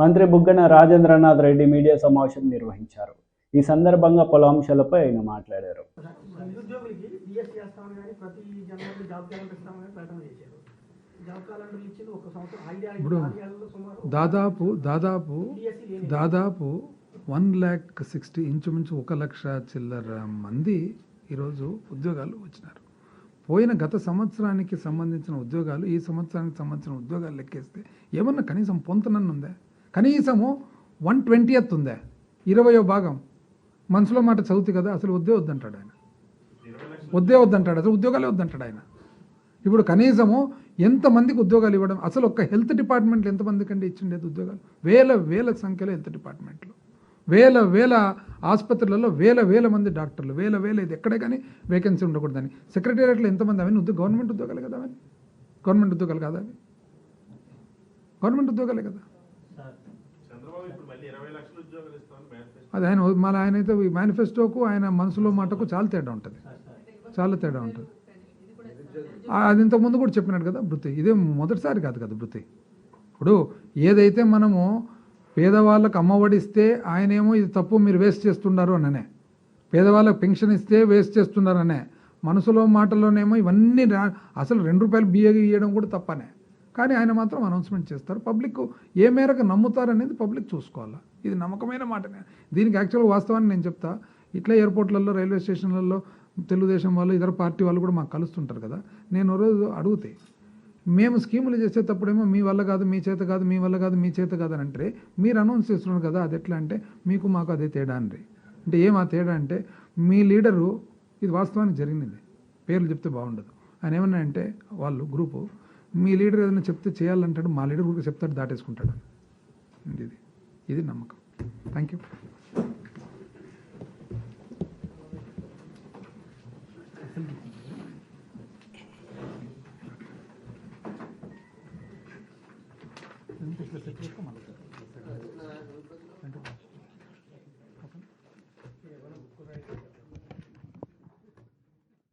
మంత్రి బుగ్గన రాజేంద్రనాథ్ రెడ్డి మీడియా సమావేశం నిర్వహించారు. ఈ సందర్భంగా పలు అంశాలపై ఆయన మాట్లాడారు. ఇప్పుడు దాదాపు దాదాపు దాదాపు వన్ ల్యాక్ సిక్స్టీ ఇంచుమించు ఒక లక్ష చిల్లర మంది ఈరోజు ఉద్యోగాలు వచ్చినారు. పోయిన గత సంవత్సరానికి సంబంధించిన ఉద్యోగాలు ఈ సంవత్సరానికి సంబంధించిన ఉద్యోగాలు లెక్కేస్తే ఏమన్నా కనీసం పొంతనన్ను ఉందా? కనీసము వన్ ట్వంటీయత్ ఉందా? ఇరవయో భాగం. మనసులో మాట చదువుతుంది కదా అసలు వద్దే వద్దంటాడు ఆయన. వద్దే వద్దంటాడు అసలు ఉద్యోగాలే వద్దంటాడు ఆయన. ఇప్పుడు కనీసము ఎంతమందికి ఉద్యోగాలు ఇవ్వడం? అసలు ఒక్క హెల్త్ డిపార్ట్మెంట్లో ఎంతమందికి అండి ఇచ్చిండేది ఉద్యోగాలు? వేల వేల సంఖ్యలో హెల్త్ డిపార్ట్మెంట్లో. వేల వేల ఆసుపత్రులలో వేల వేల మంది డాక్టర్లు. వేల వేల ఇది ఎక్కడే కానీ వేకెన్సీ ఉండకూడదని సెక్రటేరియట్లో ఎంతమంది? అవన్నీ ఉద్యోగ గవర్నమెంట్ ఉద్యోగాలు కదా అవన్నీ గవర్నమెంట్ ఉద్యోగాలు కాదా అవి? గవర్నమెంట్ ఉద్యోగాలే కదా. అది ఆయన మళ్ళీ ఆయన అయితే ఈ మేనిఫెస్టోకు ఆయన మనసులో మాటకు చాలా తేడా ఉంటుంది. చాలా తేడా ఉంటుంది. అది ఇంతకు ముందు కూడా చెప్పినాడు కదా బృతి ఇదే మొదటిసారి కాదు కదా బృతి ఇప్పుడు ఏదైతే మనము పేదవాళ్ళకు అమ్మఒడి ఇస్తే ఆయనేమో ఇది తప్పు మీరు వేస్ట్ చేస్తున్నారు అననే. పేదవాళ్ళకి పెన్షన్ ఇస్తే వేస్ట్ చేస్తున్నారు అనే మనసులో మాటల్లోనేమో ఇవన్నీ అసలు రెండు రూపాయలు బియ్య ఇవ్వడం కూడా తప్పనే. కానీ ఆయన మాత్రం అనౌన్స్మెంట్ చేస్తారు. పబ్లిక్ ఏ మేరకు నమ్ముతారనేది పబ్లిక్ చూసుకోవాలి. ఇది నమ్మకమైన మాటనే. దీనికి యాక్చువల్గా వాస్తవాన్ని నేను చెప్తా. ఇట్లా ఎయిర్పోర్ట్లలో రైల్వే స్టేషన్లలో తెలుగుదేశం వాళ్ళు ఇతర పార్టీ వాళ్ళు కూడా మాకు కలుస్తుంటారు కదా. నేను రోజు అడుగుతాయి మేము స్కీములు చేసేటప్పుడేమో మీ వల్ల కాదు మీ చేత కాదు మీ వల్ల కాదు మీ చేత కాదు అని అంటే మీరు అనౌన్స్ చేస్తున్నారు కదా అది ఎట్లా అంటే మీకు మాకు అదే తేడా అండి అంటే ఏం ఆ తేడా అంటే మీ లీడరు ఇది వాస్తవానికి జరిగింది పేర్లు చెప్తే బాగుండదు. ఆయన ఏమన్నా అంటే వాళ్ళు గ్రూపు మీ లీడర్ ఏదైనా చెప్తే చేయాలంటాడు మా లీడర్ కూడా చెప్తాడు దాటేసుకుంటాడు. ఇది ఇది. నమ్మకం. థ్యాంక్ యూ అంటే